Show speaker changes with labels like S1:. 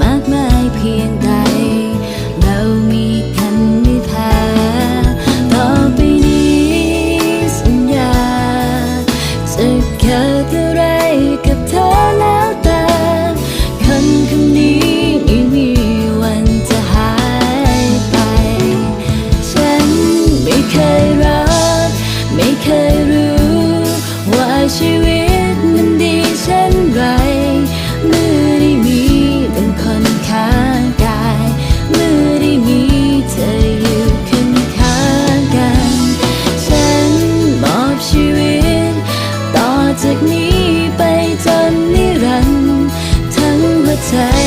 S1: มากมายเพียงใด เรามีกันไม่พ้ต่อไปนี้สัญญาจะเกิดอะไรกับเธอแล้วต่คนคนนี้ไม่มีวันจะหายไป ฉันไม่เคยรัก ไม่เคยรู้ ว่าชีวิตมันดีฉัน จากนี้ไปจนนิรันดร์ทั้งหัวใจ